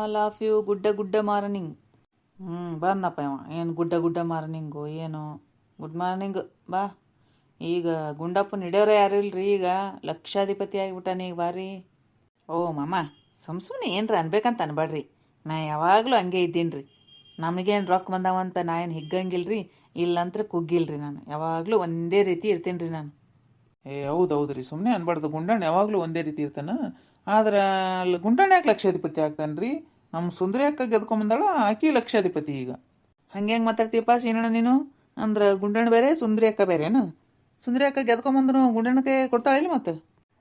All of you, ಗುಡ್ಡ ಗುಡ್ಡ morning. ಹ್ಞೂ ಬಂದಪ್ಪ ಇವ. ಏನು ಗುಡ್ಡ ಗುಡ್ಡ ಮಾರ್ನಿಂಗು, ಏನು? ಗುಡ್ ಮಾರ್ನಿಂಗ್, ಬಾ. ಈಗ ಗುಂಡಪ್ಪನ ಹಿಡಿಯೋರು ಯಾರು ಇಲ್ರಿ ಈಗ? ಲಕ್ಷಾಧಿಪತಿ ಆಗಿಬಿಟ್ಟಾನ ಈಗ ಬಾರಿ ಓ, ಮಾಮ ಸುಮ್ ಸುಮ್ಮನೆ ಏನ್ರ ಅನ್ಬೇಕಂತ ಅನ್ಬೇಡ್ರಿ ನಾ ಯಾವಾಗಲೂ ಹಂಗೆ ಇದ್ದೀನಿ ರೀ ನಮಗೇನು ರೊಕ್ಕ ಬಂದಾವಂತ ನಾ ಏನು ಹಿಗ್ಗಂಗಿಲ್ರಿ, ಇಲ್ಲಂತ್ರ ಕುಗ್ಗಿಲ್ರಿ ನಾನು. ಯಾವಾಗಲೂ ಒಂದೇ ರೀತಿ ಇರ್ತೀನಿ ರೀ ನಾನು. ಏ, ಹೌದು ಹೌದು ರೀ ಸುಮ್ಮನೆ ಅನ್ಬಾರ್ದು. ಗುಂಡಣ್ಣ ಯಾವಾಗಲೂ ಒಂದೇ ರೀತಿ ಇರ್ತಾನ? ಆದ್ರೆ ಅಲ್ಲಿ ಗುಂಡಣ್ಣ ಯಾಕೆ ಲಕ್ಷಾಧಿಪತಿ ಆಗ್ತಾನೆ ರೀ ನಮ್ಮ ಸುಂದರಿ ಅಕ್ಕ ಗೆದ್ಕೊಂಬಂದಾಳ ಆಕಿ ಲಕ್ಷಾಧಿಪತಿ ಈಗ. ಹಂಗೆ ಹೆಂಗೆ ಮಾತಾಡ್ತೀಯಪ್ಪ ಶೀನಣ್ಣ ನೀನು? ಅಂದ್ರೆ ಗುಂಡಣ್ಣ ಬೇರೆ, ಸುಂದರಿ ಅಕ್ಕ ಬೇರೆನು? ಸುಂದರಿ ಅಕ್ಕ ಗೆದ್ಕೊಂಬಂದ್ರು ಗುಂಡಣ್ಣ ಕೈ ಕೊಡ್ತಾಳಿಲ್ಲ ಮತ್ತೆ?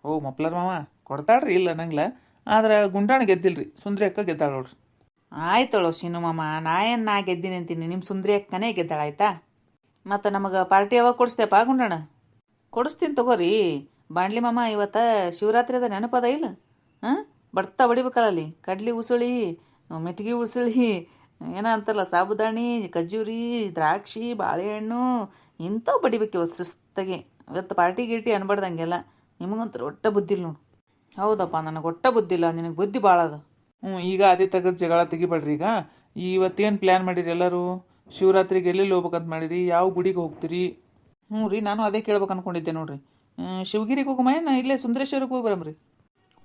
ಓ, ಮಪ್ಲರ್ ಮಾವ, ಕೊಡ್ತಾಳ್ರಿ ಇಲ್ಲ ನಂಗ್ಲ. ಆದ್ರೆ ಗುಂಡಣ್ಣ ಗೆದ್ದಿಲ್ರಿ, ಸುಂದರಿ ಅಕ್ಕ ಗೆದ್ದಾಳ ನೋಡ್ರಿ. ಆಯ್ತಳು ಶೀನು ಮಾಮ, ನಾ ಏನು ನಾ ಗೆದ್ದೀನಿ ಅಂತೀನಿ ನಿಮ್ಮ ಸುಂದರಿ ಅಕ್ಕನೇ ಗೆದ್ದಾಳ ಆಯ್ತಾ? ಮತ್ತು ನಮಗೆ ಪಾರ್ಟಿ ಯಾವಾಗ ಕೊಡಿಸ್ತೇಪ ಗುಂಡಣ್ಣ ಕೊಡಿಸ್ತೀನಿ ತಗೋರಿ. ಬಾಂಡ್ಲಿ ಮಾಮ, ಇವತ್ತ ಶಿವರಾತ್ರಿ ಅದ ನೆನಪದ ಇಲ್ಲ? ಹಾಂ? ಬರ್ತಾ ಬಡಿಬೇಕಲ್ಲ ಅಲ್ಲಿ ಕಡ್ಲಿ ಉಸುಳಿ ಮೆಟ್ಗಿ ಉಸುಳಿ ಏನ ಅಂತಾರಲ್ಲ ಸಾಬುದಾಣಿ ಖಜೂರಿ ದ್ರಾಕ್ಷಿ ಬಾಳೆಹಣ್ಣು ಇಂಥವು ಬಡಿಬೇಕು ಇವತ್ತು ಸುಸ್ತಾಗಿ. ಇವತ್ತು ಪಾರ್ಟಿ ಗೀರ್ಟಿ ಅನ್ಬಾರ್ದಂಗೆಲ್ಲ. ನಿಮಗಂತೂ ಒಟ್ಟ ಬುದ್ಧಿ ಇಲ್ಲ ನೋಡು. ಹೌದಪ್ಪ ನನಗೆ ಒಟ್ಟ ಬುದ್ಧಿ ಇಲ್ಲ ನಿನಗೆ ಬುದ್ಧಿ ಭಾಳ ಅದು. ಹ್ಞೂ ಈಗ ಅದೇ ತೆಗೆದು ಜಗಳ ತೆಗಿಬೇಡ್ರಿ ಈಗ. ಇವತ್ತೇನು ಪ್ಲ್ಯಾನ್ ಮಾಡಿರಿ ಎಲ್ಲರೂ? ಶಿವರಾತ್ರಿಗೆ ಎಲ್ಲೆಲ್ಲಿ ಹೋಗ್ಬೇಕಂತ ಮಾಡಿರಿ? ಯಾವ ಗುಡಿಗೆ ಹೋಗ್ತೀರಿ? ಹ್ಞೂ ರೀ ನಾನು ಅದೇ ಕೇಳ್ಬೇಕು ಅನ್ಕೊಂಡಿದ್ದೆ ನೋಡ್ರಿ. ಶಿವಗಿರಿಗೆ ಹೋಗಮ್ಮ ಏನು? ಇಲ್ಲೇ ಸುಂದರೇಶ್ವರಕ್ಕೆ ಹೋಗಿ ಬರಮ್ರಿ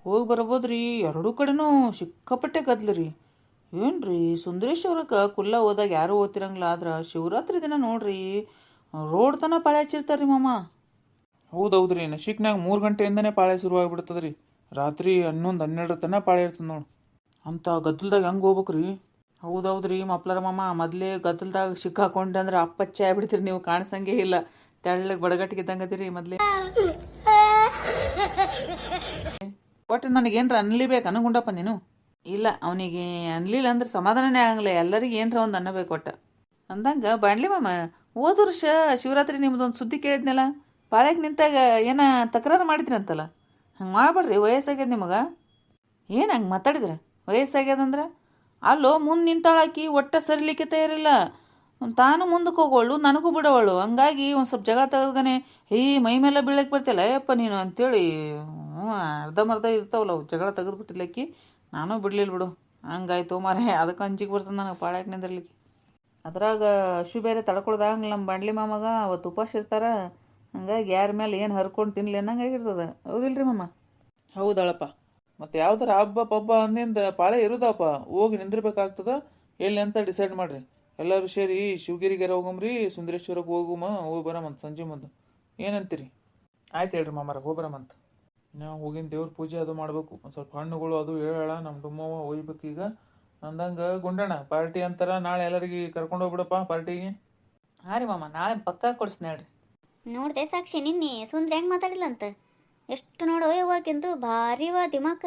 ಹೋಗಿ ಬರ್ಬೋದು ರೀ ಎರಡೂ ಕಡೆನೂ ಸಿಕ್ಕಾಪಟ್ಟೆ ಗದ್ಲು ರೀ ಏನು ರೀ ಸುಂದರೇಶ್ವರಕ್ಕೆ ಕುಲ್ಲ ಹೋದಾಗ ಯಾರೂ ಓದ್ತಿರಂಗಿಲ್ಲ ಆದ್ರೆ ಶಿವರಾತ್ರಿ ದಿನ ನೋಡ್ರಿ. ರೋಡ್ ತನ ಪಾಳೆ ಹಚ್ಚಿರ್ತಾರೆ ರೀ ಮಾಮ. ಹೌದು ಹೌದು ರೀ ನಶಿಕ್ನಾಗ ಮೂರು ಗಂಟೆಯಿಂದನೇ ಪಾಳೆ ಶುರುವಾಗ್ಬಿಡ್ತದೆ ರೀ ರಾತ್ರಿ ಹನ್ನೊಂದು ಹನ್ನೆರಡು ತನಕ ಪಾಳೆ ಇರ್ತದೆ ನೋಡು. ಅಂತ ಗದ್ದಲ್ದಾಗ ಹೆಂಗೆ ಹೋಗ್ಬೇಕ್ರಿ? ಹೌದೌದು ರೀ ಮಪ್ಲರ ಮಾಮ ಮೊದಲೇ ಗದ್ದಲ್ದಾಗ ಸಿಕ್ಕಾಕೊಂಡೆ ಅಂದ್ರೆ ಅಪ್ಪಚ್ಚೆ ಆಗ್ಬಿಡ್ತೀರಿ ನೀವು ಕಾಣಿಸಂಗೇ ಇಲ್ಲ. ತೆಳ್ಳಗೆ ಬಡಗಟ್ಟಿಗೆ ಅದೀರಿ ಮೊದಲೇ. ಒಟ್ಟು ನನಗೇನ್ರ ಅನ್ಲಿಬೇಕು ಅನ್ಕೊಂಡಪ್ಪ ನೀನು? ಇಲ್ಲ, ಅವನಿಗೆ ಅನ್ಲಿಲ್ಲ ಅಂದ್ರೆ ಸಮಾಧಾನನೇ ಆಗಂಗಿಲ್ಲ. ಎಲ್ಲರಿಗೆ ಏನರ ಒಂದು ಅನ್ನಬೇಕು ಒಟ್ಟ. ಅಂದಂಗ ಬಾಣ್ಲಿ ಮಾಮ, ಹೋದ ವರ್ಷ ಶಿವರಾತ್ರಿ ನಿಮ್ದೊಂದು ಸುದ್ದಿ ಕೇಳಿದ್ನಲ್ಲ? ಪಾಳ್ಯಕ್ಕೆ ನಿಂತಾಗ ಏನ ತಕರಾರು ಮಾಡಿದ್ರಂತಲ್ಲ? ಹಂಗೆ ಮಾಡ್ಬೇಡ್ರಿ, ವಯಸ್ಸಾಗ್ಯದ ನಿಮಗೆ. ಏನು ಹಂಗೆ ಮಾತಾಡಿದ್ರೆ? ವಯಸ್ಸಾಗ್ಯದಂದ್ರೆ? ಅಲ್ಲೋ, ಮುಂದೆ ನಿಂತಾಳಾಕಿ ಒಟ್ಟ ಸರಿಲಿಕ್ಕೆ ತಯಾರಿಲ್ಲ. ತಾನು ಮುಂದಕ್ಕೆ ಹೋಗೋಳು, ನನಗೂ ಬಿಡೋವಳು. ಹಂಗಾಗಿ ಒಂದು ಸ್ವಲ್ಪ ಜಗಳ ತೆಗೆದ್ಗನೆ ಹೇ ಮೈ ಮೇಲೆ ಬೀಳಕ್ಕೆ ಬರ್ತಿಲ್ಲ ಅಯ್ಯಪ್ಪ ನೀನು? ಅಂತೇಳಿ ಹ್ಞೂ ಅರ್ಧಂಬರ್ಧ ಇರ್ತಾವಲ್ಲ ಅವು ಜಗಳ ತೆಗೆದ್ಬಿಟ್ಟಿಲ್ಲಕ್ಕಿ ನಾನು ಬಿಡ್ಲಿಲ್ಲ ಬಿಡು. ಹಂಗಾಯ್ತು ಮಾರೇ, ಅದಕ್ಕೆ ಅಂಜಿಗೆ ಬರ್ತದೆ ನನಗೆ ಪಾಳ್ಯಾಕೆ ನಿಂದಿರ್ಲಿಕ್ಕೆ ಅದ್ರಾಗ ಅಶು ಬೇರೆ ತಡ್ಕೊಳ್ದಾಗ ನಮ್ಮ ಬಂಡ್ಲಿ ಮಾಮಗ ಅವತ್ತು ಉಪವಾಸ ಇರ್ತಾರ. ಹಂಗಾಗಿ ಯಾರ ಮೇಲೆ ಏನು ಹರ್ಕೊಂಡು ತಿನ್ಲಿ ಅನ್ನಂಗಾಗಿರ್ತದೆ ಹೌದಿಲ್ರಿ ಮಾಮ? ಹೌದಳಪ್ಪ. ಮತ್ತೆ ಯಾವ್ದಾರ ಹಬ್ಬ ಪಬ್ಬ ಅಂದಿಂದ ಪಾಳೆ ಇರುದಪ್ಪ. ಹೋಗಿ ನಿಂದಿರ್ಬೇಕಾಗ್ತದ. ಎಲ್ಲಿ ಅಂತ ಡಿಸೈಡ್ ಮಾಡ್ರಿ. ಎಲ್ಲರೂ ಸೇರಿ ಶಿವಗಿರಿಗೆ ಹೋಗಮ್ರಿ ಸುಂದರೇಶ್ವರಕ್ಕೆ ಹೋಗುಮ, ಹೋಗಿ ಬರಮಂತ ಸಂಜೆ ಮುಂದೆ. ಏನಂತೀರಿ? ಆಯ್ತು ಹೇಳ್ರಿ ಮಾಮಾರ, ಹೋಗಿ ಬರಮಂತ. ನಾವು ಹೋಗಿನ ದೇವ್ರ ಪೂಜೆ ಅದು ಮಾಡ್ಬೇಕು. ಒಂದು ಸ್ವಲ್ಪ ಹಣ್ಣುಗಳು ಅದು ಹೇಳ ನಮ್ಮ ಡುಮ್ಮವ್ವ ಒಯ್ಬೇಕು ಈಗ. ಅಂದಂಗ ಗುಂಡಣ್ಣ ಪಾರ್ಟಿ ಅಂತಾರ ನಾಳೆ ಎಲ್ಲರಿಗೆ ಕರ್ಕೊಂಡು ಹೋಗ್ಬಿಡಪ್ಪ ಪಾರ್ಟಿಗೆ ಹಾಂ ರೀ ಮಾಮ ನಾಳೆ ಪಕ್ಕಾ ಕೊಡ್ಸ್ ನೋಡ್ರಿ ನೋಡ್ದೆ ಸಾಕ್ಷಿ ನಿನ್ನೆ ಸುಂದ್ರ ಹೆಂಗೆ ಮಾತಾಡಿಲ್ಲ ಅಂತ ಎಷ್ಟು ನೋಡು ಯವ್ವಾಕಿಂದು ಭಾರಿ ವಾ ದಿಮಾಕ.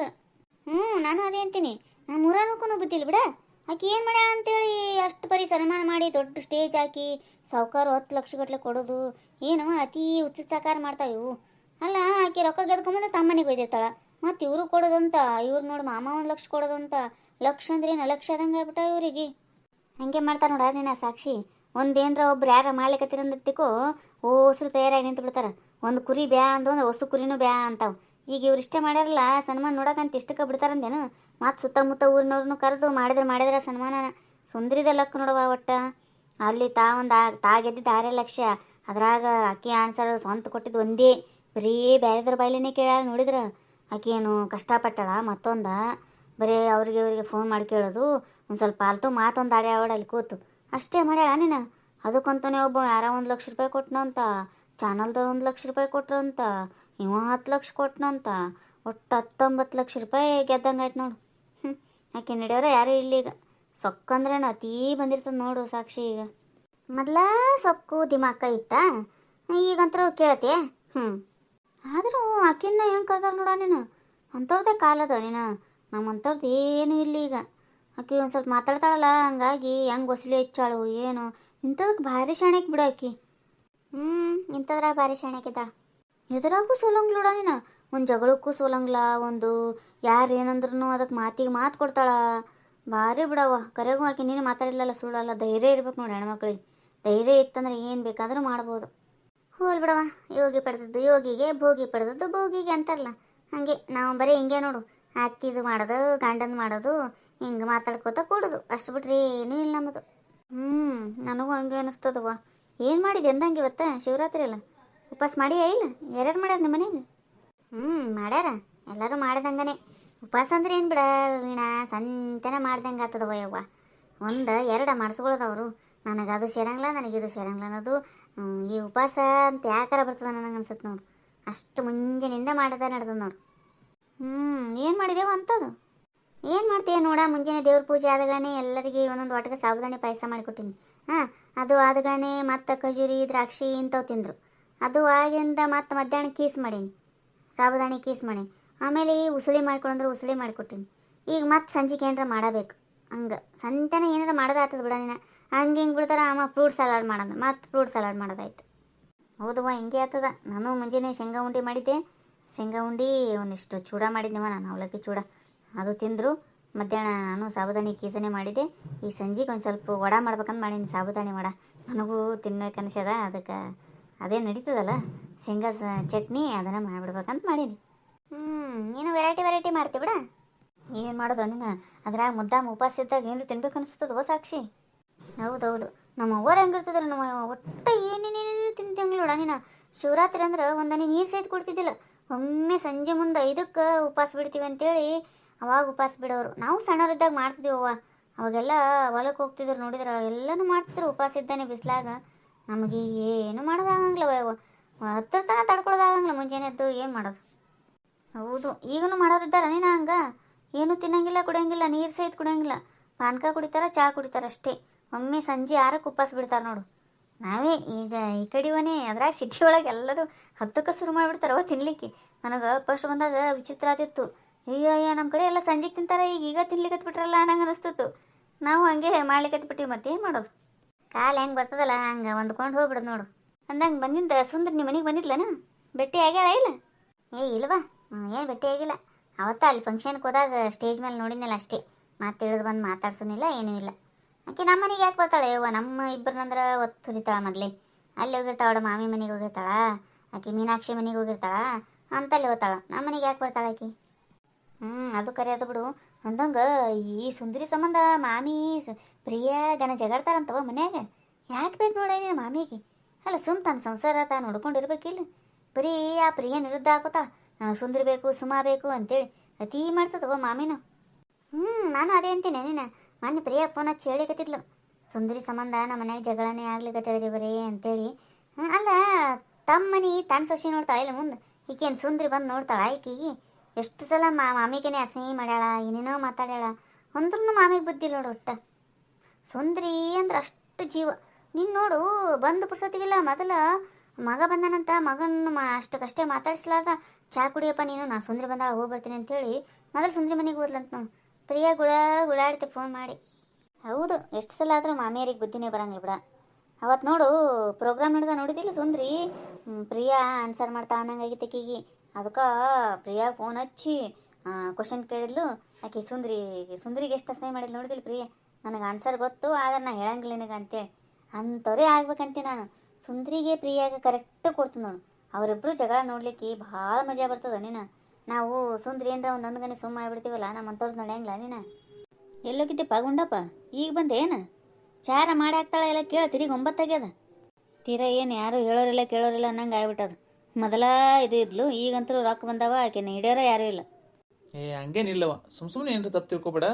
ಹ್ಞೂ ನಾನು ಅದೇ ಅಂತೀನಿ. ನಾನು ಮುರಾನಕ್ಕೂ ಬುದ್ಧಿಲ್ಲ ಬಿಡ. ಆಕೆ ಏನು ಮಾಡ ಅಂತೇಳಿ ಅಷ್ಟು ಬರೀ ಸನ್ಮಾನ ಮಾಡಿ ದೊಡ್ಡ ಸ್ಟೇಜ್ ಹಾಕಿ ಸಾವುಕಾರ ಹತ್ತು ಲಕ್ಷ ಗಟ್ಲೆ ಕೊಡೋದು. ಏನವ ಅತಿ ಹುಚ್ಚುಚ್ಚಾಕಾರ ಮಾಡ್ತಾವ ಇವು. ಅಲ್ಲ, ಆಕೆ ರೊಕ್ಕ ಗೆದ್ಕೊಂಬಂದ್ರೆ ತಮ್ಮನಿಗೆ ಒಯ್ದಿರ್ತಾಳ ಮತ್ತು ಇವರು ಕೊಡೋದಂತ, ಇವ್ರು ನೋಡಿ ಮಾಮ ಒಂದು ಲಕ್ಷ ಕೊಡೋದಂತ, ಲಕ್ಷ ಅಂದ್ರೆ ಏನು ಲಕ್ಷ ಆಗ್ಬಿಟ್ಟ ಇವರಿಗೆ? ಹಂಗೆ ಮಾಡ್ತಾರೆ ನೋಡ ನೀನು ಸಾಕ್ಷಿ. ಒಂದೇನ್ರ ಒಬ್ರು ಯಾರ ಮಾಡ್ಲಿಕತ್ತಿರಂದಿರ್ತಿಕೋ ಓಸ್ರು ತಯಾರಾಗಿ ನಿಂತು ಬಿಡ್ತಾರ ಒಂದು ಕುರಿ ಬ್ಯಾ ಅಂತಂದ್ರೆ ಹೊಸ ಕುರಿನೂ ಬ್ಯಾ ಅಂತಾವ. ಈಗ ಇವ್ರು ಇಷ್ಟ ಮಾಡ್ಯಾರಲ್ಲ, ಸನ್ಮಾನ ನೋಡಕಂತ ಇಷ್ಟಕ್ಕೆ ಬಿಡ್ತಾರಂದೇನು ಮತ್ತು ಸುತ್ತಮುತ್ತ ಊರಿನವ್ರನ್ನು ಕರೆದು ಮಾಡಿದ್ರೆ ಮಾಡಿದ್ರೆ ಸನ್ಮಾನ ಸುಂದರಿದ ಲಕ್ ನೋಡವ ಒಟ್ಟ. ಅಲ್ಲಿ ತಾ ಒಂದು ತಾ ಗೆದ್ದಿದ್ದು ಆರೇ ಲಕ್ಷ ಅದ್ರಾಗ ಅಕ್ಕಿ ಆನ್ಸರ್ ಸ್ವಂತ ಕೊಟ್ಟಿದ್ದು ಒಂದೇ. ಬರೀ ಬೇರೆದ್ರ ಬಾಯ್ಲಿನೇ ನೋಡಿದ್ರೆ? ಆಕೇನು ಏನು ಕಷ್ಟಪಟ್ಟಾಳ ಮತ್ತೊಂದ? ಬರೀ ಅವ್ರಿಗೆ ಇವ್ರಿಗೆ ಫೋನ್ ಮಾಡಿ ಕೇಳೋದು, ಒಂದು ಸ್ವಲ್ಪ ಆಲ್ತು ಮಾತೊಂದು ಆಡ್ಯಾವಡ ಅಲ್ಲಿ ಕೂತು. ಅಷ್ಟೇ ಮಾಡ್ಯಾಳ ನೀನು? ಅದಕ್ಕಂತಾನೆ ಒಬ್ಬ ಯಾರೋ ಒಂದು ಲಕ್ಷ ರೂಪಾಯಿ ಕೊಟ್ಟನಂತ ಚಾನಲ್ದ ಒಂದು ಲಕ್ಷ ರೂಪಾಯಿ ಕೊಟ್ರಂತ, ಇವ ಹತ್ತು ಲಕ್ಷ ಕೊಟ್ಟನಂತ ಒಟ್ಟು ಹತ್ತೊಂಬತ್ತು ಲಕ್ಷ ರೂಪಾಯಿ ಗೆದ್ದಂಗೆ ಆಯ್ತು ನೋಡು. ಹ್ಞೂ ಆಕೆ ಯಾರು ಇಲ್ಲ ಈಗ. ಸೊಕ್ಕಂದ್ರೇನು ಅತೀ ಬಂದಿರ್ತದೆ ನೋಡು ಸಾಕ್ಷಿ ಈಗ. ಮೊದ್ಲ ಸೊಕ್ಕು ದಿಮಾಕ ಇತ್ತ? ಈಗಂತರೂ ಕೇಳತ್ತೆ? ಹ್ಞೂ ಆದರೂ ಆಕಿನ್ನ ಹೆಂಗೆ ಕರ್ದಾರ ನೋಡ ನೀನು? ಅಂಥವ್ರದ್ದೇ ಕಾಲದ ನೀನು. ನಮ್ಮಂಥವ್ರದ್ದು ಏನೂ ಇಲ್ಲ ಈಗ. ಆಕಿ ಒಂದು ಸ್ವಲ್ಪ ಮಾತಾಡ್ತಾಳಲ್ಲ, ಹಂಗಾಗಿ ಹೆಂಗೆ ಹೊಸಲಿ ಹೆಚ್ಚಾಳು, ಏನು? ಇಂಥದಕ್ಕೆ ಭಾರಿ ಶಾಣೆಗೆ ಬಿಡು ಆಕಿ. ಹ್ಞೂ ಇಂಥದ್ರಾಗ ಭಾರಿ ಶಾಣೆಕಿದ್ದಾಳ ಎದುರಾಗೂ ನೋಡ ನೀನು. ಒಂದು ಜಗಳಕ್ಕೂ ಸೋಲಂಗ್ಲ, ಒಂದು ಯಾರು ಏನಂದ್ರೂ ಅದಕ್ಕೆ ಮಾತಿಗೆ ಮಾತು ಕೊಡ್ತಾಳ. ಭಾರಿ ಬಿಡವ ಕರೆಗೂ ಆಕಿ ನೀನು ಮಾತಾಡಿಲ್ಲಲ್ಲ ಸುಳ್ಳಲ್ಲ, ಧೈರ್ಯ ಇರ್ಬೇಕು ನೋಡಿ ಹೆಣ್ಮಕ್ಳಿಗೆ. ಧೈರ್ಯ ಇತ್ತಂದ್ರೆ ಏನು ಬೇಕಾದರೂ ಮಾಡ್ಬೋದು. ಹೋಲ್ ಬಿಡವ ಯೋಗಿ ಪಡೆದದ್ದು ಯೋಗಿಗೆ, ಭೋಗಿ ಪಡೆದದ್ದು ಭೋಗಿಗೆ ಅಂತಾರಲ್ಲ, ಹಾಗೆ ನಾವು ಬರೀ ಹಿಂಗೆ ನೋಡು, ಅತ್ತಿದು ಮಾಡೋದು, ಗಂಡನ್ ಮಾಡೋದು, ಹಿಂಗೆ ಮಾತಾಡ್ಕೋತ ಕೂಡೋದು, ಅಷ್ಟು ಬಿಡ್ರಿ ಏನೂ ಇಲ್ಲ ನಮ್ಮದು ಹ್ಞೂ ನನಗೂ ಹಂಗೆ ಅನಿಸ್ತದವ್ವ. ಏನು ಮಾಡಿದೆ ಅಂದಂಗೆ ಇವತ್ತ, ಶಿವರಾತ್ರಿ ಅಲ್ಲ? ಉಪವಾಸ ಮಾಡಿ ಇಲ್ಲ? ಯಾರ್ಯಾರು ಮಾಡ್ಯಾರ ನಿಮ್ಮ ಮನೆಗೆ? ಹ್ಞೂ ಮಾಡ್ಯಾರ, ಎಲ್ಲರೂ ಮಾಡ್ದಂಗನೆ. ಉಪವಾಸ ಅಂದ್ರೆ ಏನು ಬಿಡ, ವೀಣಾ, ಸಂತೆನ ಮಾಡ್ದಂಗೆ ಆತದವ ಯವ್ವ. ಒಂದು, ಎರಡು ಮಾಡಿಸ್ಕೊಳ್ಳೋದವರು ನನಗೆ ಅದು ಸೇರಂಗಿಲ್ಲ, ನನಗಿದು ಸೇರಂಗಿಲ್ಲ ಅನ್ನೋದು ಈ ಉಪವಾಸ ಅಂತ ಯಾಕಾರ ಬರ್ತದೆ ನನಗೆ ಅನ್ಸುತ್ತೆ ನೋಡು. ಅಷ್ಟು ಮುಂಜಾನೆಯಿಂದ ಮಾಡಿದ ನಡೆದ ನೋಡು. ಹ್ಞೂ ಏನು ಮಾಡಿದೆವು ಅಂಥದ್ದು ಏನು ಮಾಡ್ತೀಯ ನೋಡ, ಮುಂಜಾನೆ ದೇವ್ರ ಪೂಜೆ ಆದಗಳೇ ಎಲ್ಲರಿಗೆ ಒಂದೊಂದು ಒಟ್ಟಿಗೆ ಸಾಬುದಾನಿ ಪಾಯಸ ಮಾಡಿಕೊಟ್ಟಿನಿ ಹಾಂ, ಅದು ಆದಗಳೇ ಮತ್ತು ಖಜೂರಿ, ದ್ರಾಕ್ಷಿ ಇಂಥವು ತಿಂದರು. ಅದು ಆಗಿಂದ ಮತ್ತು ಮಧ್ಯಾಹ್ನ ಕೀಸ್ ಮಾಡೀನಿ. ಸಾಬುದಾನಿ ಕೀಸ್ ಮಾಡೀನಿ. ಆಮೇಲೆ ಈ ಉಸುಳಿ ಮಾಡ್ಕೊಂಡ್ರೆ ಉಸುಳಿ ಮಾಡಿಕೊಟ್ಟಿನಿ ಈಗ ಮತ್ತೆ ಸಂಜೆಗೆ ಏನಾರ ಮಾಡಬೇಕು. ಹಂಗೆ. ಸಂತೆನ ಏನಾರ ಮಾಡೋದಾಗ್ತದೆ ಬಿಡ ನೀನು. ಹಂಗೆ ಹಿಂಗೆ ಬಿಡ್ತಾರೆ, ಅಮ್ಮ ಫ್ರೂಟ್ ಸಲಾಡ್ ಮಾಡೋದು. ಮತ್ತು ಫ್ರೂಟ್ ಸಲಾಡ್ ಮಾಡೋದಾಯ್ತು. ಹೌದವ್ವ, ಹಿಂಗೆ ಆತದ. ನಾನು ಮುಂಜಾನೆ ಶೇಂಗಾ ಉಂಡೆ ಮಾಡಿದ್ದೆ. ಶೇಂಗಾ ಉಂಡೆ ಒಂದಿಷ್ಟು ಚೂಡ ಮಾಡಿದ್ನವ, ನಾನು ಅವಲಕ್ಕಿ ಚೂಡ. ಅದು ತಿಂದರು. ಮಧ್ಯಾಹ್ನ ನಾನು ಸಾಬುದಾನಿ ಕೀಸನೆ ಮಾಡಿದ್ದೆ. ಈ ಸಂಜೆಗೆ ಒಂದು ಸ್ವಲ್ಪ ವಡ ಮಾಡ್ಬೇಕಂತ ಮಾಡೀನಿ ಸಾಬುದಾನಿ ವಡ. ನನಗೂ ತಿನ್ಬೇಕು ಅನ್ಸ್ಯದ, ಅದಕ್ಕೆ ಅದೇ ನಡೀತದಲ್ಲ. ಶೇಂಗಾ ಚಟ್ನಿ ಅದನ್ನು ಮಾಡಿಬಿಡ್ಬೇಕಂತ ಮಾಡೀನಿ. ಹ್ಞೂ ನೀನು ವೆರೈಟಿ ವೆರೈಟಿ ಮಾಡ್ತೀವಿ ಬಿಡ. ಏನು ಮಾಡೋದು ನೀನು ಅದ್ರಾಗ ಮುದ್ದಾಮ ಉಪವಾಸ ಇದ್ದಾಗ ಏನಾರು ತಿನ್ಬೇಕು ಅನಿಸ್ತದ ಸಾಕ್ಷಿ. ಹೌದೌದು. ನಮ್ಮ ಅವ್ವರ ಹೆಂಗಿರ್ತಿದ್ರು ನಮ್ಮ ಒಟ್ಟ ಒಟ್ಟು ಏನೇನೇನು ತಿಂತಂಗಿಲ್ಲ ನೋಡ. ನೀನು ಶಿವರಾತ್ರಿ ಅಂದ್ರೆ ಒಂದನೇ ನೀರು ಸಹಿತ ಕೊಡ್ತಿದ್ದಿಲ್ಲ. ಒಮ್ಮೆ ಸಂಜೆ ಮುಂದೆ ಐದಕ್ಕೆ ಉಪವಾಸ ಬಿಡ್ತೀವಿ ಅಂತೇಳಿ ಅವಾಗ ಉಪವಾಸ ಬಿಡೋರು. ನಾವು ಸಣ್ಣವರಿದ್ದಾಗ ಮಾಡ್ತಿದ್ದೀವವ್ವ ಅವಾಗೆಲ್ಲ ಹೊಲಕ್ಕೆ ಹೋಗ್ತಿದ್ರು ನೋಡಿದ್ರೆ, ಎಲ್ಲನೂ ಮಾಡ್ತಿದ್ರು ಉಪವಾಸ ಇದ್ದಾನೆ ಬಿಸಿಲಾಗ. ನಮಗೆ ಏನು ಮಾಡೋದಾಗಂಗಿಲ್ಲ ಯವ್ವ ಹತ್ತಿರ ತನಕ ತಡ್ಕೊಳ್ಳೋದಾಗಂಗಿಲ್ಲ ಮುಂಜಾನೆ ಎದ್ದು ಏನು ಮಾಡೋದು. ಹೌದು ಈಗಲೂ ಮಾಡೋರಿದ್ದಾರೆ ನೀನು ಹಂಗ? ಏನು ತಿನ್ನಂಗಿಲ್ಲ, ಕುಡಿಯಂಗಿಲ್ಲ, ನೀರು ಸಹಿತ ಕುಡಿಯಂಗಿಲ್ಲ. ಪಾನಕ ಕುಡಿತಾರ ಚಹಾ ಕುಡಿತಾರ ಅಷ್ಟೇ. ಒಮ್ಮೆ ಸಂಜೆ ಆರಕ್ಕೆ ಉಪವಾಸ ಬಿಡ್ತಾರೆ ನೋಡು. ನಾವೇ ಈಗ ಈ ಕಡಿವನೇ ಅದ್ರಾಗ ಸಿಟಿ ಒಳಗೆ ಎಲ್ಲರೂ ಹತ್ತಕ್ಕೆ ಶುರು ಮಾಡಿಬಿಡ್ತಾರವ ತಿನ್ಲಿಕ್ಕೆ. ನನಗೆ ಫಸ್ಟ್ ಬಂದಾಗ ವಿಚಿತ್ರ ಆತಿತ್ತು. ಅಯ್ಯೋ ಅಯ್ಯೋ ನಮ್ಮ ಕಡೆ ಎಲ್ಲ ಸಂಜೆಗೆ ತಿಂತಾರೆ, ಈಗ ಈಗ ತಿನ್ಲಿಕ್ಕೆ ಬಿಟ್ರಲ್ಲ ನಂಗೆ ಅನಿಸ್ತಿತ್ತು. ನಾವು ಹಂಗೆ ಮಾಡ್ಲಿಕ್ಕೆ ಬಿಟ್ಟಿವಿ ಮತ್ತೆ ಏನು ಮಾಡೋದು? ಕಾಲು ಹೆಂಗೆ ಬರ್ತದಲ್ಲ, ಹಂಗೆ ಹೊಂದ್ಕೊಂಡು ಹೋಗ್ಬಿಡೋದು ನೋಡು. ಅಂದಂಗೆ ಬಂದಿಂದ ಸುಂದರ್ ನಿಮ್ಮ ಮನೆಗೆ ಬಂದಿದ್ಲನ? ಭೇಟಿ ಆಗ್ಯಾರ ಇಲ್ಲ? ಏ, ಇಲ್ವಾ? ಏನು ಭೇಟಿ ಆಗಿಲ್ಲ. ಅವತ್ತ ಅಲ್ಲಿ ಫಂಕ್ಷನ್ಗೆ ಹೋದಾಗ ಸ್ಟೇಜ್ ಮೇಲೆ ನೋಡಿದ್ನಲ್ಲ ಅಷ್ಟೇ. ಮಾತು ತಿಳಿದು ಬಂದು ಮಾತಾಡ್ಸೋನಿಲ್ಲ, ಏನೂ ಇಲ್ಲ. ಆಕೆ ನಮ್ಮ ಮನೆಗೆ ಯಾಕೆ ಬರ್ತಾಳೆ? ಯವ್ವ, ನಮ್ಮ ಇಬ್ಬರನ್ನಂದ್ರೆ ಒತ್ತು ಮೊದಲೇ. ಅಲ್ಲಿ ಹೋಗಿರ್ತಾಳ ಮಾಮಿ ಮನೆಗೆ ಹೋಗಿರ್ತಾಳ, ಆಕೆ ಮೀನಾಕ್ಷಿ ಮನೆಗೆ ಹೋಗಿರ್ತಾಳ, ಅಂತಲ್ಲಿ ಹೋಗ್ತಾಳ ನಮ್ಮ ಮನೆಗೆ ಯಾಕೆ ಬರ್ತಾಳೆ ಆಕೆ? ಹ್ಞೂ ಅದು ಕರೆ, ಅದು ಬಿಡು. ಅಂದಂಗೆ ಈ ಸುಂದರಿ ಸಂಬಂಧ ಮಾಮಿ ಪ್ರಿಯ, ಗನ ಜಗಾಡ್ತಾರಂತವ ಮನ್ಯಾಗ. ಯಾಕೆ ಬೇಕು ನೋಡ ಮಾಮಿಗೆ? ಅಲ್ಲ ಸುಮ್ ತನ್ನ ಸಂಸಾರ ತಾನು ನೋಡ್ಕೊಂಡಿರ್ಬೇಕಿಲ್ಲ. ಬರೀ ಆ ಪ್ರಿಯ ನಿರುದ್ಧ ಹಾಕೋತಾಳ ನಾವು ಸುಂದರಿ ಬೇಕು, ಸುಮಾ ಬೇಕು ಅಂತೇಳಿ ಅತೀ ಮಾಡ್ತದವ ಮಾಮಿನ ಹ್ಞೂ ನಾನು ಅದೇ ಅಂತೀನಿ ನೀನು ಮೊನ್ನೆ ಪ್ರಿಯ ಫೋನ್ ಹಚ್ಚಿ ಸುಂದರಿ ಸಂಬಂಧ ನಮ್ಮ ಮನ್ಯಾಗ ಜಗಳನೇ ಆಗ್ಲಿಕತ್ತದ್ರಿ ಬರೀ ಅಂತೇಳಿ. ಅಲ್ಲ ತಮ್ಮ ಮನೆ ತನ್ನ ಸೊಸಿ ನೋಡ್ತಾಳೆ ಇಲ್ಲ ಮುಂದೆ? ಈಕೇನು ಸುಂದರಿ ಬಂದು ನೋಡ್ತಾಳ ಈಕಿಗೆ ಎಷ್ಟು ಸಲ ಮಾ ಮಾಮಿಗೆನೆ ಅಸಹಿ ಮಾಡ್ಯಾಳ, ಏನೇನೋ ಮಾತಾಡ್ಯಾಳ. ಅಂದ್ರೂ ಮಾಮಿಗೆ ಬುದ್ಧಿ ನೋಡು ಒಟ್ಟ. ಸುಂದರಿ ಅಂದ್ರೆ ಅಷ್ಟು ಜೀವ. ನೀನು ನೋಡು, ಬಂದು ಪುರ್ಸತಿಗಿಲ್ಲ ಮೊದಲ ಮಗ ಬಂದನಂತ ಮಗನ ಮಾ ಅಷ್ಟಕ್ಕಷ್ಟೇ ಮಾತಾಡಿಸ್ಲಾರ್ದ. ಚಾ ಕುಡಿಯಪ್ಪ ನೀನು, ನಾ ಸುಂದ್ರಿ ಬಂದಾಗ ಹೋಗಿ ಬರ್ತೀನಿ ಅಂತೇಳಿ ಮೊದಲು ಸುಂದ್ರಿ ಮನೆಗೆ ಹೋದ್ಲಂತ ನೋಡು. ಪ್ರಿಯಾ ಗುಳ ಗುಳಾಡ್ತೆ ಫೋನ್ ಮಾಡಿ. ಹೌದು, ಎಷ್ಟು ಸಲ ಆದರೂ ಮಾಮಿಯರಿಗೆ ಬುದ್ಧಿನೇ ಬರಂಗಿಲ್ಲ ಬಿಡ. ಅವತ್ತು ನೋಡು ಪ್ರೋಗ್ರಾಮ್ ನಡೆದ ನೋಡಿದಿಲ್ಲ ಸುಂದ್ರಿ? ಪ್ರಿಯಾ ಆನ್ಸರ್ ಮಾಡ್ತಾ ಅನ್ನಂಗಾಗಿತ್ತು ಆಕಿಗೆ ಅದಕ್ಕೆ ಪ್ರಿಯಾ ಫೋನ್ ಹಚ್ಚಿ ಕ್ವಶನ್ ಕೇಳಿದ್ಲು. ಆಕೆ, ಸುಂದ್ರಿ, ಸುಂದ್ರಿಗೆ ಎಷ್ಟು ಅಸಹ್ಯ ಮಾಡಿದ್ಲು ನೋಡಿದಿಲ್ಲ ಪ್ರಿಯಾ? ನನಗೆ ಆನ್ಸರ್ ಗೊತ್ತು, ಆದ್ರೆ ನಾನು ಹೇಳಂಗಿಲ್ಲ ನಿನಗೆ ಅಂತೇಳಿ ಅಂಥವ್ರೇ ಆಗ್ಬೇಕಂತೆ ನಾನು. ಸುಂದ್ರಿಗೆ ಪ್ರಿಯಾಗ ಕರೆಕ್ಟ್ ಕೊಡ್ತೀನಿ ನೋಡು. ಅವರಿಬ್ಬರು ಜಗಳ ನೋಡ್ಲಿಕ್ಕೆ ಭಾಳ ಮಜಾ ಬರ್ತದ ನೀನು ನಾವು ಸುಂದ್ರಿ ಏನರ ಒಂದೊಂದು ಗನೆ ಸುಮ್ಮ ಆಗ್ಬಿಡ್ತೀವಲ್ಲ ನಮ್ಮ ಅಂಥವ್ರದ್ದು ನಡೆಯಂಗಿಲ್ಲ ನೀನು? ಎಲ್ಲೋಗಿದ್ದೆಪ್ಪ ಗುಂಡಪ್ಪ? ಈಗ ಬಂದೇನು ಚಾರ ಮಾಡಿ ಹಾಕ್ತಾಳ ಎಲ್ಲ ಕೇಳ ತಿರುಗಿ ಒಂಬತ್ತಾಗ್ಯದ ತೀರಾ ಏನು ಯಾರು ಹೇಳೋರಿಲ್ಲ ಕೇಳೋರಿಲ್ಲ ಅನ್ನಂಗೆ ಆಗ್ಬಿಟ್ಟದ. ಮೊದಲ ಇದು ಇದ್ಲು ಈಗಂತೂ ರೊಕ್ಕ ಬಂದವ ಆಕೆನ ಹಿಡಿಯೋರ ಯಾರೂ ಇಲ್ಲ. ಏ ಹಂಗೇನಿಲ್ಲವ ಸುಮ್ ಸುಮ್ಮನೆ ಏನ್ರ ತಪ್ಪು ತಿಳ್ಕೊಬೇಡ.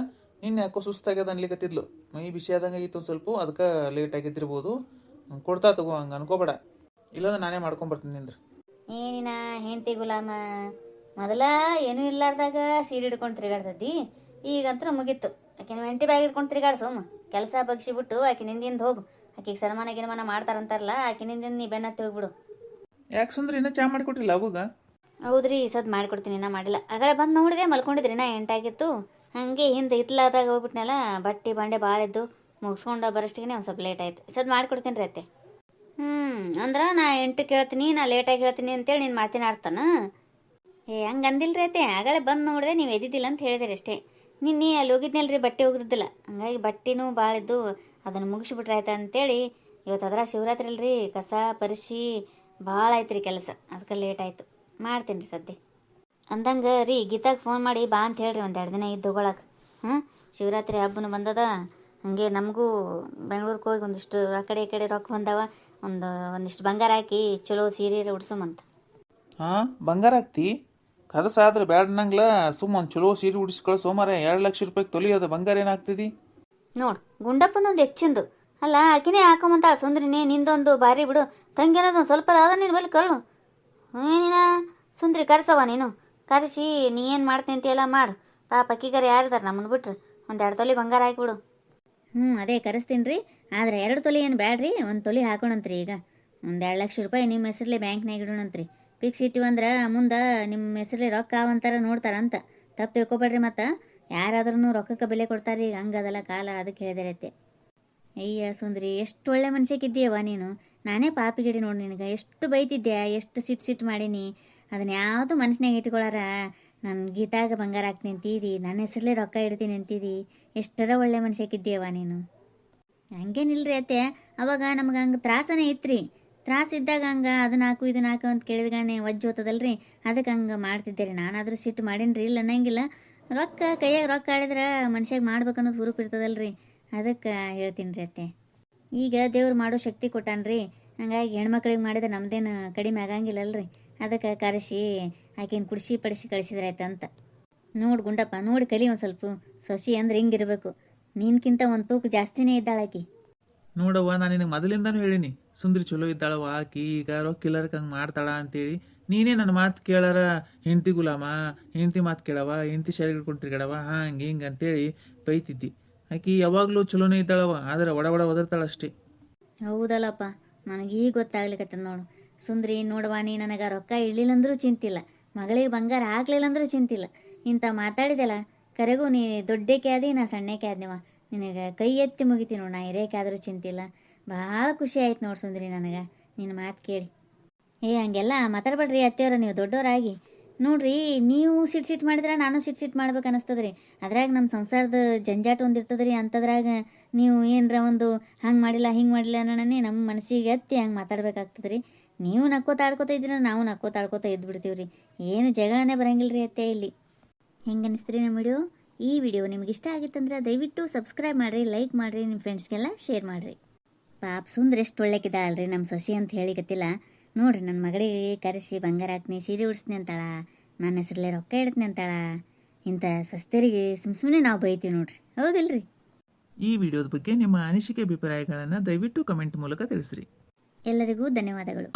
ನಿನ್ನೆ ಯಾಕೋ ಸುಸ್ತಾಗ್ಯದ ಅನ್ಲಿಕತ್ತಿದ್ಲು. ಮೈ ಬಿಸಿ ಆದಂಗೆ ಆಗಿತ್ತು ಒಂದು ಸ್ವಲ್ಪ ಅದಕ್ಕೆ ಲೇಟ್ ಆಗಿದ್ದಿರ್ಬೋದು. ಕೊಡ್ತಾ ತಗೋ ಹಂಗೆ ಅನ್ಕೋಬೇಡ. ಇಲ್ಲದ ನಾನೇ ಮಾಡ್ಕೊಂಬರ್ತೀನಿ ನಿಂದ್ರ. ಏನಿನ ಹೆಂಡತಿ ಗುಲಾಮ? ಮೊದಲ ಏನೂ ಇಲ್ಲಾರ್ದಾಗ ಸೀರೆ ಹಿಡ್ಕೊಂಡು ತಿರುಗಾಡ್ತದ್ದಿ ಈಗಂತೂ ಮುಗಿತ್ತು ಆಕೆ ಎಂಟಿ ಬ್ಯಾಗ್ ಹಿಡ್ಕೊಂಡು ತಿರುಗಾಡ ಸೋಮ. ಕೆಲಸ ಬಗ್ಸಿಬಿಟ್ಟು ಆಕೆ ನಿಂದಿಂದ ಹೋಗು. ಆಕಿಗೆ ಸನ್ಮಾನ ಗಿನಮಾನ ಮಾಡ್ತಾರಂತಾರಲ್ಲ ಆಕೆ ನಿಂದಿಂದ ನೀ ಬೆನ್ನತ್ತಿ ಹೋಗ್ಬಿಡು. ಯಾಕೆ ಸುಂದ್ರ ಇನ್ನೂ ಚಾ ಮಾಡಿಕೊಟ್ಟಿಲ್ಲ ಅವಾಗ? ಹೌದ್ರಿ ಸದ್ ಮಾಡ್ಕೊಡ್ತೀನಿ ನಾ ಮಾಡಿಲ್ಲ. ಆಗಳೆ ಬಂದು ನೋಡಿದೆ ಮಲ್ಕೊಂಡಿದ್ರಿ ನಾ ಎಂಟಾಗಿತ್ತು. ಹಾಗೆ ಹಿಂದೆ ಇತ್ಲಾದಾಗ ಹೋಗ್ಬಿಟ್ನಲ್ಲ ಬಟ್ಟೆ ಬಾಂಡೆ ಭಾಳ ಇದ್ದು ಮುಗಿಸ್ಕೊಂಡು ಬರೋಷ್ಟಿಗೆ ಒಂದು ಸ್ವಲ್ಪ ಲೇಟ್ ಆಯ್ತು. ಸದ್ ಮಾಡ್ಕೊಡ್ತೀನಿ ರೀ ಅತ್ತೆ. ಹ್ಞೂ ಅಂದ್ರೆ ನಾ ಎಂಟು ಕೇಳ್ತೀನಿ ನಾ ಲೇಟಾಗಿ ಹೇಳ್ತೀನಿ ಅಂತೇಳಿ ನೀನು ಮಾತಿನ ಅರ್ಥನ? ಏ ಹಂಗೆ ಅಂದಿಲ್ರಿ ಅತ್ತೆ. ಆಗಲೇ ಬಂದು ನೋಡಿದೆ ನೀವು ಎದ್ದಿದ್ದಿಲ್ಲ ಅಂತ ಹೇಳಿದಿರಿ ಅಷ್ಟೇ. ನಿನ್ನೆ ಅಲ್ಲಿ ಹೋಗಿದ್ನಲ್ರಿ, ಬಟ್ಟೆ ಹೋಗಿದ್ದಿಲ್ಲ ಹಂಗಾಗಿ ಬಟ್ಟೆನೂ ಭಾಳ ಇದ್ದು ಅದನ್ನು ಮುಗಿಸ್ಬಿಟ್ರೆ ಆಯ್ತಾ ಅಂತೇಳಿ ಇವತ್ತು ಅದರ ಶಿವರಾತ್ರಿ ಅಲ್ರಿ, ಕಸ ಪರಿಶಿ ಭಾಳ ಆಯ್ತು ರೀ ಕೆಲಸ. ಅದಕ್ಕೆ ಲೇಟ್ ಆಯಿತು. ಮಾಡ್ತೀನಿ ರೀ ಸದ್ಯ. ಅಂದಂಗೆ ರೀ, ಗೀತಾಗೆ ಫೋನ್ ಮಾಡಿ ಬಾ ಅಂತ ಹೇಳ್ರಿ ಒಂದು ಎರಡು ದಿನ ಇದ್ದು ತೊಗೊಳಕ್ಕೆ ಹಾಂ ಶಿವರಾತ್ರಿ ಹಬ್ಬನ ಬಂದದ. ಹಂಗೆ ನಮಗೂ ಬೆಂಗ್ಳೂರಿಗೆ ಹೋಗಿ ಒಂದಿಷ್ಟು ಆ ಕಡೆ ಈ ಕಡೆ ರೊಕ್ಕ ಬಂದವ. ಒಂದು, ಒಂದಿಷ್ಟು ಬಂಗಾರ ಹಾಕಿ ಚಲೋ ಸೀರೆ ಉಡ್ಸೋಮಂತ ಹಾಂ, ಬಂಗಾರ ಹಾಕ್ತಿ? ಕದಸ ಆದ್ರೆ ಬ್ಯಾಡ ನಂಗ್ಲ ಸುಮ್ಮ ಒಂದು ಚಲೋ ಸೀರೆ ಉಡಿಸ್ಕೊಳ ಸೋಮಾರ ಎರಡ್ ಲಕ್ಷ ರೂಪಾಯಿ ತೊಲಿ ಅದ ಬಂಗಾರ ಏನಾಗ್ತದಿ? ನೋಡ್ ಗುಂಡಪ್ಪನೊಂದು ಹೆಚ್ಚಿಂದು. ಅಲ್ಲ ಆಕಿನೇ ಹಾಕೊಂಬಂತ ಸುಂದ್ರಿನಿ ನಿಂದೊಂದು ಭಾರಿ ಬಿಡು. ತಂಗಿರೋದ್ ಒಂದು ಸ್ವಲ್ಪ ಅದ ನೀನು ಬಲ್ಲಿ ಕರ್ಳು ಏನಿನ? ಸುಂದ್ರಿ ಕರ್ಸವ ನೀನು. ಕರೆಸಿ ನೀ ಏನು ಮಾಡ್ತೀನಿ ಅಂತೀಯಲ್ಲ ಮಾಡು. ಪಾಪ ಅಕ್ಕಿಗಾರ ಯಾರಿದಾರೆ ನಮ್ಮನ್ನು ಬಿಟ್ರೆ. ಒಂದು ಎರಡು ತೊಲಿ ಬಂಗಾರ ಹಾಕ್ಬಿಡು. ಹ್ಞೂ ಅದೇ ಕರೆಸ್ತೀನಿ ರೀ ಆದರೆ ಎರಡು ತೊಲಿ ಏನು ಬ್ಯಾಡ್ರಿ? ಒಂದು ತೊಲಿ ಹಾಕೋಣಂತ್ರಿ ಈಗ. ಒಂದು ಎರಡು ಲಕ್ಷ ರೂಪಾಯಿ ನಿಮ್ಮ ಹೆಸರಲ್ಲಿ ಬ್ಯಾಂಕ್ನಾಗ ಇಡೋಣಂತ್ರಿ. ಫಿಕ್ಸ್ ಇಟ್ಟಿವಂದ್ರೆ ಮುಂದೆ ನಿಮ್ಮ ಹೆಸರಲ್ಲಿ ರೊಕ್ಕ ಅವಂತಾರ ನೋಡ್ತಾರಂತ ತಪ್ಪು ತಿಳ್ಕೊಬೇಡ್ರಿ ಮತ್ತು. ಯಾರಾದ್ರೂ ರೊಕ್ಕಕ್ಕೆ ಬೆಲೆ ಕೊಡ್ತಾರೆ ಈಗ ಹಂಗದಲ್ಲ ಕಾಲ ಅದಕ್ಕೆ ಹೇಳಿದಿರತ್ತೆ. ಅಯ್ಯ ಸುಂದ್ರಿ, ಎಷ್ಟು ಒಳ್ಳೆ ಮನುಷ್ಯಕ್ಕಿದ್ದೀಯವ ನೀನು. ನಾನೇ ಪಾಪಿಗಿಡಿ ನೋಡಿ ನಿನಗೆ. ಎಷ್ಟು ಬೈತಿದ್ದೆ ಎಷ್ಟು ಸಿಟ್ಟು ಸಿಟ್ಟು ಮಾಡೀನಿ. ಅದನ್ನ ಯಾವುದು ಮನುಷ್ಯನಾಗ ಇಟ್ಕೊಳಾರ. ನನ್ನ ಗೀತಾಗ ಬಂಗಾರ ಹಾಕ್ತೀನಿ ಅಂತೀದಿ ನನ್ನ ಹೆಸರಲ್ಲೇ ರೊಕ್ಕ ಇಡ್ತೀನಿ ಅಂತಿದಿ. ಎಷ್ಟರ ಒಳ್ಳೆ ಮನುಷ್ಯಕ್ಕಿದ್ದೀಯವ ನೀನು. ಹಂಗೇನಿಲ್ರಿ ಅತ್ತೆ. ಅವಾಗ ನಮ್ಗೆ ಹಂಗೆ ತ್ರಾಸನೇ ಇತ್ರಿ ತ್ರಾಸ ಹಂಗ ಅದನ್ನ ಹಾಕು ಇದನ್ನ ಹಾಕು ಅಂತ ಕೇಳಿದ್ಗಾನೆ ವಜ್ಜು ಹೋತದಲ್ರಿ. ಅದಕ್ಕೆ ಹಂಗೆ ಮಾಡ್ತಿದ್ದೆ ರೀ ನಾನಾದರೂ ಸಿಟ್ಟು ಮಾಡೀನಿ ಇಲ್ಲ ಅನ್ನಂಗಿಲ್ಲ. ರೊಕ್ಕ, ಕೈಯಾಗ ರೊಕ್ಕ ಆಡಿದ್ರೆ ಮನುಷ್ಯಾಗ ಮಾಡ್ಬೇಕನ್ನೋದು ಹುರುಪು ಇರ್ತದಲ್ರಿ. ಅದಕ್ಕೆ ಹೇಳ್ತೀನಿ ರೀ ಅತ್ತೆ. ಈಗ ದೇವ್ರು ಮಾಡೋ ಶಕ್ತಿ ಕೊಟ್ಟಾನ್ರಿ. ಹಂಗಾಗಿ ಹೆಣ್ಮಕ್ಳಿಗೆ ಮಾಡಿದ್ರೆ ನಮ್ದೇನು ಕಡಿಮೆ ಆಗಂಗಿಲ್ಲಲ್ರಿ. ಅದಕ್ಕೆ ಕರೆಸಿ, ಆಕಿನ ಕುಡಿಸಿ ಪಡಿಸಿ ಆಯ್ತಂತ ನೋಡು ಗುಂಡಪ್ಪ, ನೋಡಿ ಕಲಿ ಒಂದು ಸ್ವಲ್ಪ. ಸೊಸಿ ಅಂದ್ರೆ ಹಿಂಗಿರ್ಬೇಕು ನಿನ್ಕಿಂತ ಒಂದು ತೂಕ ಜಾಸ್ತಿನೇ ಇದ್ದಾಳೆ ಆಕಿ. ನೋಡವ್ವ, ನಾನು ನಿನಗೆ ಮೊದಲಿಂದನೂ ಹೇಳಿನಿ. ಸುಂದ್ರಿ ಚಲೋ ಇದ್ದಾಳವ ಆಕಿ ಈಗ ರೊಕ್ಕಿಲ್ಲರ್ಕ ಹಂಗೆ ಮಾಡ್ತಾಳ ಅಂತೇಳಿ. ನೀನೇ ನನ್ನ ಮಾತು ಕೇಳಾರ? ಹೆಂಡ್ತಿ ಗುಲಾಮ, ಹೆಂಡ್ತಿ ಮಾತು ಕೇಳವ ಹೆಂಡ್ತಿ ಶರೀರ ತಿರ್ಗಾಡವ ಹಂಗೆ, ಹಿಂಗೆ ಅಂತೇಳಿ ಬೈತಿದ್ದಿ. ಆಕಿ ಯಾವಾಗಲೂ ಚಲೋನೇ ಇದ್ದಾಳವ ಆದ್ರೆ ಒಡ ಒಡ ಒದರ್ತಾಳ ಅಷ್ಟೇ. ಹೌದಲ್ಲಪ್ಪ ನನಗೆ ಈಗ ಗೊತ್ತಾಗ್ಲಿಕತ್ತದ ನೋಡು. ಸುಂದ್ರಿ, ನೋಡವ್ವ, ನೀ ನನಗೆ ರೊಕ್ಕ ಇಡ್ಲಿಲ್ಲ ಅಂದ್ರೂ ಚಿಂತಿಲ್ಲ. ಮಗಳಿಗೆ ಬಂಗಾರ ಹಾಕ್ಲಿಲ್ಲ ಅಂದ್ರೂ ಚಿಂತಿಲ್ಲ. ಇಂಥ ಮಾತಾಡಿದೆಲ್ಲ, ಕರೆಗೂ ನೀ ದೊಡ್ಡಕ್ಕೆ ಆದಿ ನಾ ಸಣ್ಣಕ್ಕೆ ಆದ್ನಿವ ನಿನಗೆ ಕೈ ಎತ್ತಿ ಮುಗಿತೀನಿ ನೋಡು, ನಾ ಹಿರೇಕೆ ಆದರೂ ಚಿಂತಿಲ್ಲ. ಭಾಳ ಖುಷಿ ಆಯ್ತು ನೋಡಿ ಸುಂದ್ರಿ ನನಗೆ. ನಿನ್ನ ಮಾತು ಕೇಳಿ. ಏ, ಹಂಗೆಲ್ಲ ಮಾತಾಡ್ಬೇಡ್ರಿ ಅತ್ತೆಯವ್ರ, ನೀವು ದೊಡ್ಡವರಾಗಿ ನೋಡ್ರಿ, ನೀವು ಸಿಟ್ ಸಿಟ್ ಮಾಡಿದ್ರೆ ನಾನು ಸಿಟ್ ಸಿಟ್ ಮಾಡ್ಬೇಕು ಅನಿಸ್ತದ್ರಿ. ಅದ್ರಾಗ ನಮ್ಮ ಸಂಸಾರದ ಜಂಜಾಟ ಒಂದು ಇರ್ತದ್ರಿ ಅಂಥದ್ರಾಗ ನೀವು ಏನರ ಒಂದು ಹಂಗೆ ಮಾಡಿಲ್ಲ, ಹಿಂಗೆ ಮಾಡಿಲ್ಲ ಅನ್ನೋಣನೆ ನಮ್ಮ ಮನಸ್ಸಿಗೆ ಎತ್ತಿ ಹಂಗೆ ಮಾತಾಡ್ಬೇಕಾಗ್ತದ್ರಿ. ನೀವು ನಕ್ಕೋತ ಆಡ್ಕೋತ ಇದ್ದೀರ, ನಾವು ನಕ್ಕೋತ ಆಡ್ಕೋತ ಇದ್ದು ಬಿಡ್ತೀವಿ ರೀ ಏನು ಜಗಳನೇ ಬರಂಗಿಲ್ಲ ರೀ ಅತ್ತೆ ಇಲ್ಲಿ. ಹೆಂಗೆ ಅನಿಸ್ತೀರಿ ನಮ್ಮ ವಿಡಿಯೋ ಈ ವಿಡಿಯೋ ನಿಮ್ಗೆ ಇಷ್ಟ ಆಗಿತ್ತಂದ್ರೆ ದಯವಿಟ್ಟು ಸಬ್ಸ್ಕ್ರೈಬ್ ಮಾಡಿರಿ ಲೈಕ್ ಮಾಡಿರಿ ನಿಮ್ಮ ಫ್ರೆಂಡ್ಸ್ಗೆಲ್ಲ ಶೇರ್ ಮಾಡಿರಿ. ಪಾಪ ಸುಂದ್ರ ಎಷ್ಟು ಒಳ್ಳೆಕಿದ್ದಾಳಲ್ರಿ ನಮ್ಮ ಸೊಸಿ ಅಂತ ಹೇಳಿ ಗೊತ್ತಿಲ್ಲ. ನೋಡ್ರಿ ನನ್ನ ಮಗಳಿಗೆ ಕರೆಸಿ ಬಂಗಾರ ಹಾಕ್ನಿ ಸೀರೆ ಉಡ್ಸ್ನಿ ಅಂತಾಳ. ನನ್ನ ಹೆಸರಲ್ಲೇ ರೊಕ್ಕ ಇಡ್ತೀನಿ ಅಂತಾಳ. ಇಂಥ ಸ್ವಸ್ಥರಿಗೆ ಸುಮ್ ಸುಮ್ಮನೆ ನಾವು ಬೈತೀವಿ ನೋಡ್ರಿ. ಹೌದಿಲ್ರಿ? ಈ ವಿಡಿಯೋದ ಬಗ್ಗೆ ನಿಮ್ಮ ಅನಿಸಿಕೆ ಅಭಿಪ್ರಾಯಗಳನ್ನು ದಯವಿಟ್ಟು ಕಮೆಂಟ್ ಮೂಲಕ ತಿಳಿಸ್ರಿ. ಎಲ್ಲರಿಗೂ ಧನ್ಯವಾದಗಳು.